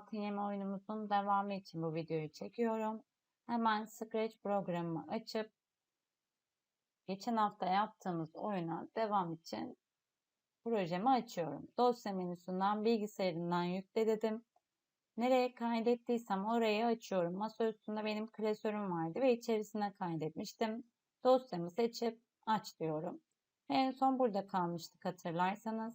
altın yeme oyunumuzun devamı için bu videoyu çekiyorum. Hemen Scratch programımı açıp geçen hafta yaptığımız oyuna devam için projemi açıyorum. Dosya menüsünden bilgisayarından yükle dedim. Nereye kaydettiysem orayı açıyorum. Masa üstünde benim klasörüm vardı ve içerisine kaydetmiştim. Dosyamı seçip aç diyorum. En son burada kalmıştık hatırlarsanız.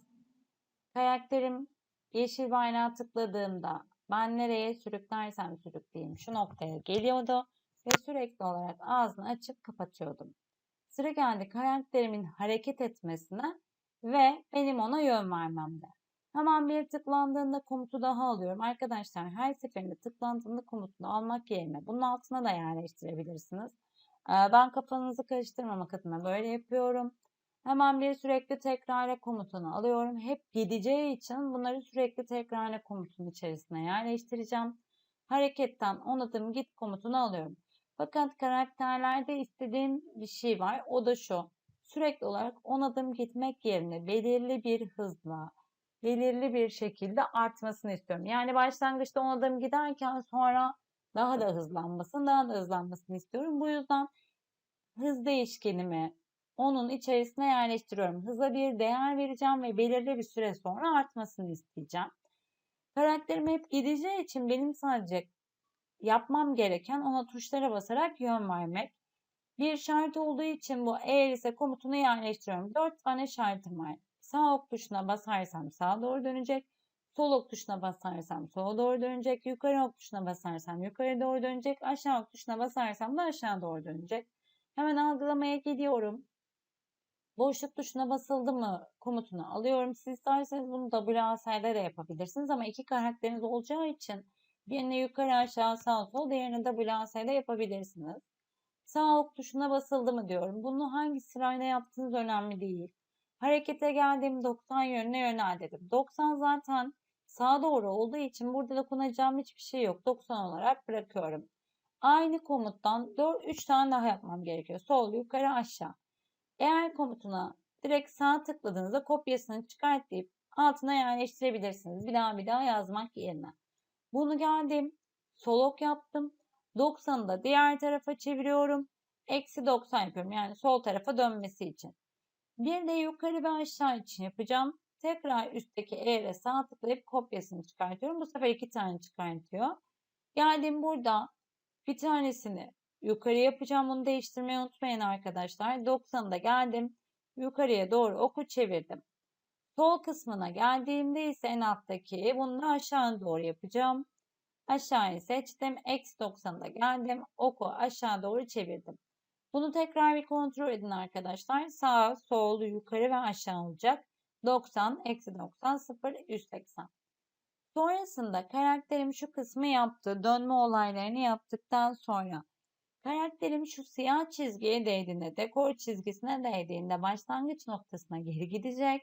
Karakterim yeşil bayrağı tıkladığımda ben nereye sürüklersem sürükleyeyim şu noktaya geliyordu ve sürekli olarak ağzını açıp kapatıyordum. Sıra geldi karakterimin hareket etmesine ve benim ona yön vermemde. Hemen bir tıklandığında komutu daha alıyorum. Arkadaşlar her seferinde tıklandığında komutunu almak yerine bunun altına da yerleştirebilirsiniz. Ben kafanızı karıştırmamak adına böyle yapıyorum. Hemen bir sürekli tekrarla komutunu alıyorum. Hep gideceği için bunları sürekli tekrarla komutunun içerisine yerleştireceğim. Hareketten on adım git komutunu alıyorum. Fakat karakterlerde istediğim bir şey var. O da şu. Sürekli olarak on adım gitmek yerine belirli bir hızla, belirli bir şekilde artmasını istiyorum. Yani başlangıçta on adım giderken sonra daha da hızlanmasın, daha da hızlanmasını istiyorum. Bu yüzden hız değişkenimi onun içerisine yerleştiriyorum. Hıza bir değer vereceğim ve belirli bir süre sonra artmasını isteyeceğim. Karakterim hep gideceği için benim sadece yapmam gereken ona tuşlara basarak yön vermek. Bir şart olduğu için bu eğer ise komutunu yerleştiriyorum. Dört tane şartım var. Sağ ok tuşuna basarsam sağa doğru dönecek. Sol ok tuşuna basarsam sola doğru dönecek. Yukarı ok tuşuna basarsam yukarı doğru dönecek. Aşağı ok tuşuna basarsam da aşağı doğru dönecek. Hemen algılamaya gidiyorum. Boşluk tuşuna basıldı mı komutunu alıyorum. Siz isterseniz bunu WAS'de de yapabilirsiniz ama iki karakteriniz olacağı için birini yukarı aşağı sağ sol diğerini WAS'de yapabilirsiniz. Sağ ok tuşuna basıldı mı diyorum. Bunu hangi sırayla yaptığınız önemli değil. Harekete geldiğim 90 yönüne yönel dedim. 90 zaten sağa doğru olduğu için burada dokunacağım hiçbir şey yok. 90 olarak bırakıyorum. Aynı komuttan 4 3 tane daha yapmam gerekiyor. Sol, yukarı, aşağı. Eğer komutuna direkt sağ tıkladığınızda kopyasını çıkart altına yerleştirebilirsiniz. Bir daha bir daha yazmak yerine. Bunu geldim. Solok yaptım. 90'ı da diğer tarafa çeviriyorum. Eksi 90 yapıyorum. Yani sol tarafa dönmesi için. Bir de yukarı ve aşağı için yapacağım. Tekrar üstteki E'ye sağ tıklayıp kopyasını çıkartıyorum. Bu sefer iki tane çıkartıyor. Geldim burada bir tanesini yukarı yapacağım. Bunu değiştirmeyi unutmayın arkadaşlar. 90'da geldim. Yukarıya doğru oku çevirdim. Sol kısmına geldiğimde ise en alttaki bunu da aşağı doğru yapacağım. Aşağıyı seçtim. Eksi 90'da geldim. Oku aşağı doğru çevirdim. Bunu tekrar bir kontrol edin arkadaşlar. Sağ, sol, yukarı ve aşağı olacak. 90, eksi 90, 0, 180. Sonrasında karakterim şu kısmı yaptı. Dönme olaylarını yaptıktan sonra karakterim şu siyah çizgiye değdiğinde, dekor çizgisine değdiğinde başlangıç noktasına geri gidecek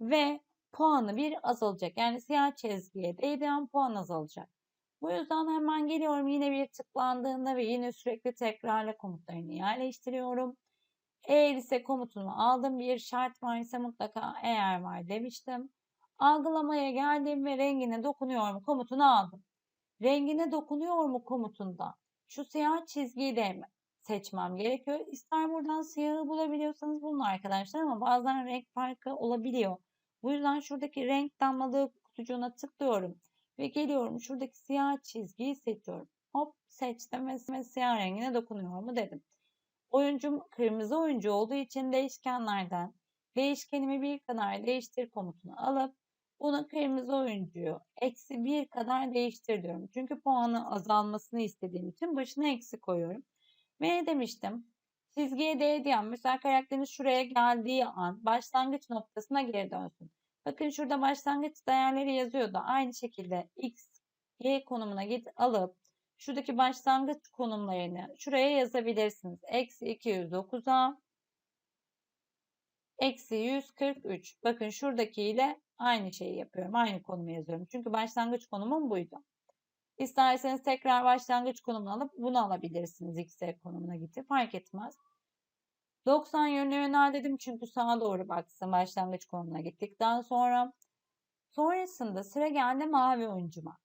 ve puanı bir azalacak. Yani siyah çizgiye değdiğim puan azalacak. Bu yüzden hemen geliyorum yine bir tıklandığında ve yine sürekli tekrarla komutlarını yerleştiriyorum. Eğer ise komutunu aldım bir şart varsa mutlaka eğer var demiştim. Algılamaya geldim ve rengine dokunuyor mu komutunu aldım. Rengine dokunuyor mu komutunda şu siyah çizgiyi de seçmem gerekiyor. İster buradan siyahı bulabiliyorsanız bulun arkadaşlar ama bazen renk farkı olabiliyor. Bu yüzden şuradaki renk damlalığı kutucuğuna tıklıyorum ve geliyorum şuradaki siyah çizgiyi seçiyorum. Hop seçtim ve siyah rengine dokunuyor mu dedim. Oyuncum kırmızı oyuncu olduğu için değişkenlerden değişkenimi bir kadar değiştir komutunu alıp bunu kırmızı oyuncuyu eksi bir kadar değiştir diyorum. Çünkü puanı azalmasını istediğim için başına eksi koyuyorum. Ve demiştim? Çizgiye değdiği an mesela karakteriniz şuraya geldiği an başlangıç noktasına geri dönsün. Bakın şurada başlangıç değerleri yazıyor da aynı şekilde x, y konumuna git alıp şuradaki başlangıç konumlarını şuraya yazabilirsiniz. Eksi 209'a eksi 143. Bakın şuradaki ile aynı şeyi yapıyorum. Aynı konumu yazıyorum. Çünkü başlangıç konumum buydu. İsterseniz tekrar başlangıç konumunu alıp bunu alabilirsiniz. X'e konumuna gitti. Fark etmez. 90 yönüne yönel dedim çünkü sağa doğru baksın başlangıç konumuna gittikten sonra. Sonrasında sıra geldi mavi oyuncuma.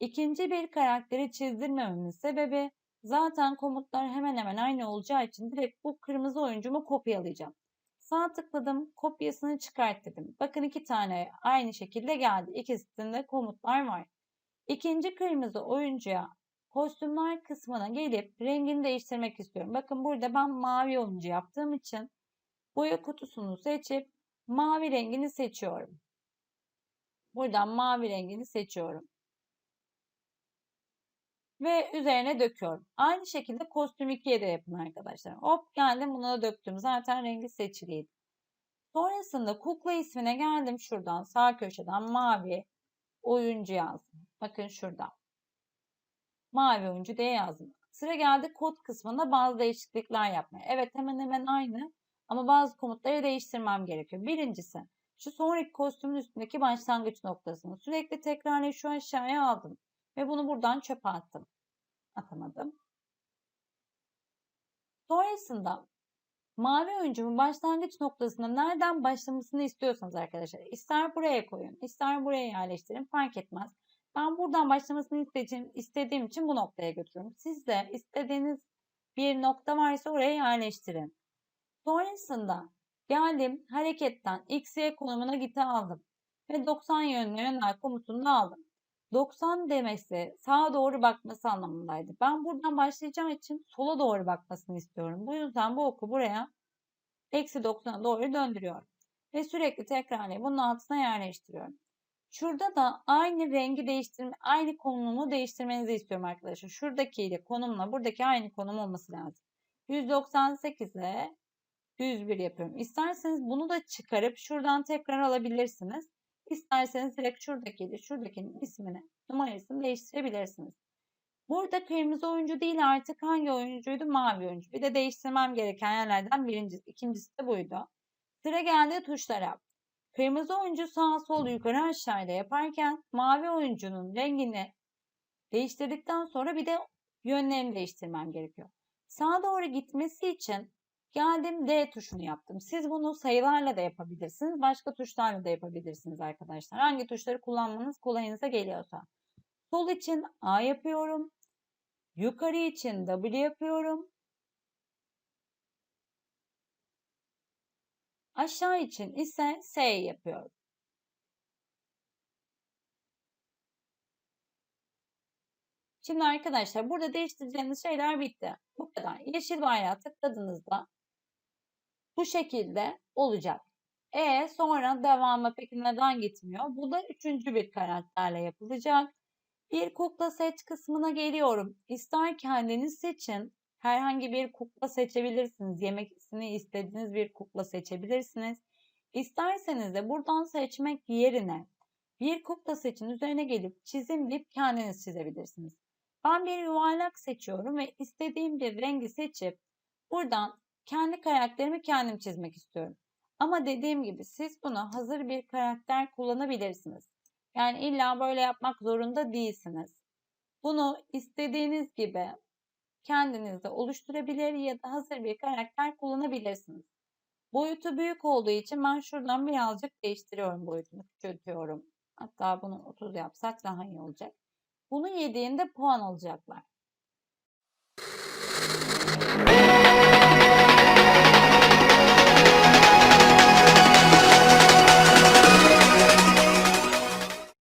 İkinci bir karakteri çizdirmememin sebebi zaten komutlar hemen hemen aynı olacağı için direkt bu kırmızı oyuncumu kopyalayacağım. Sağ tıkladım, kopyasını çıkart dedim. Bakın iki tane aynı şekilde geldi. İkisinde komutlar var. İkinci kırmızı oyuncuya kostümler kısmına gelip rengini değiştirmek istiyorum. Bakın burada ben mavi oyuncu yaptığım için boya kutusunu seçip mavi rengini seçiyorum. Buradan mavi rengini seçiyorum. Ve üzerine döküyorum. Aynı şekilde kostüm 2'ye de yapın arkadaşlar. Hop geldim buna da döktüm. Zaten rengi seçiliydi. Sonrasında kukla ismine geldim şuradan sağ köşeden mavi oyuncu yazdım. Bakın şurada. Mavi oyuncu diye yazdım. Sıra geldi kod kısmında bazı değişiklikler yapmaya. Evet hemen hemen aynı ama bazı komutları değiştirmem gerekiyor. Birincisi şu sonraki kostümün üstündeki başlangıç noktasını sürekli tekrarlayıp şu aşağıya aldım. Ve bunu buradan çöpe attım. Atamadım. Sonrasında mavi oyuncumun başlangıç noktasında nereden başlamasını istiyorsanız arkadaşlar ister buraya koyun ister buraya yerleştirin fark etmez. Ben buradan başlamasını istediğim, istediğim için bu noktaya götürüyorum. Siz de istediğiniz bir nokta varsa oraya yerleştirin. Sonrasında geldim hareketten x, y konumuna giti aldım. Ve 90 yönlü yönler komutunu aldım. 90 demesi sağa doğru bakması anlamındaydı. Ben buradan başlayacağım için sola doğru bakmasını istiyorum. Bu yüzden bu oku buraya eksi 90'a doğru döndürüyorum. Ve sürekli tekrarlayıp bunun altına yerleştiriyorum. Şurada da aynı rengi değiştirme, aynı konumu değiştirmenizi istiyorum arkadaşlar. Şuradaki ile konumla buradaki aynı konum olması lazım. 198 ile 101 yapıyorum. İsterseniz bunu da çıkarıp şuradan tekrar alabilirsiniz. İsterseniz direkt şuradaki şuradakinin ismini, numarasını değiştirebilirsiniz. Burada kırmızı oyuncu değil artık hangi oyuncuydu? Mavi oyuncu. Bir de değiştirmem gereken yerlerden birincisi, ikincisi de buydu. Sıra geldi tuşlara. Kırmızı oyuncu sağ sol yukarı aşağıya yaparken mavi oyuncunun rengini değiştirdikten sonra bir de yönlerini değiştirmem gerekiyor. Sağa doğru gitmesi için geldim D tuşunu yaptım. Siz bunu sayılarla da yapabilirsiniz. Başka tuşlarla da yapabilirsiniz arkadaşlar. Hangi tuşları kullanmanız kolayınıza geliyorsa. Sol için A yapıyorum. Yukarı için W yapıyorum. Aşağı için ise S yapıyorum. Şimdi arkadaşlar burada değiştireceğiniz şeyler bitti. Bu kadar. Yeşil bayrağı tıkladığınızda bu şekilde olacak. E sonra devamı peki neden gitmiyor? Bu da üçüncü bir karakterle yapılacak. Bir kukla seç kısmına geliyorum. İster kendiniz seçin Herhangi bir kukla seçebilirsiniz. Yemekini istediğiniz bir kukla seçebilirsiniz. İsterseniz de buradan seçmek yerine bir kukla seçin üzerine gelip çizim deyip kendiniz çizebilirsiniz. Ben bir yuvarlak seçiyorum ve istediğim bir rengi seçip buradan kendi karakterimi kendim çizmek istiyorum. Ama dediğim gibi siz buna hazır bir karakter kullanabilirsiniz. Yani illa böyle yapmak zorunda değilsiniz. Bunu istediğiniz gibi kendinizde oluşturabilir ya da hazır bir karakter kullanabilirsiniz. Boyutu büyük olduğu için ben şuradan birazcık değiştiriyorum boyutunu, küçültüyorum. Hatta bunu 30 yapsak daha iyi olacak. Bunu yediğinde puan alacaklar.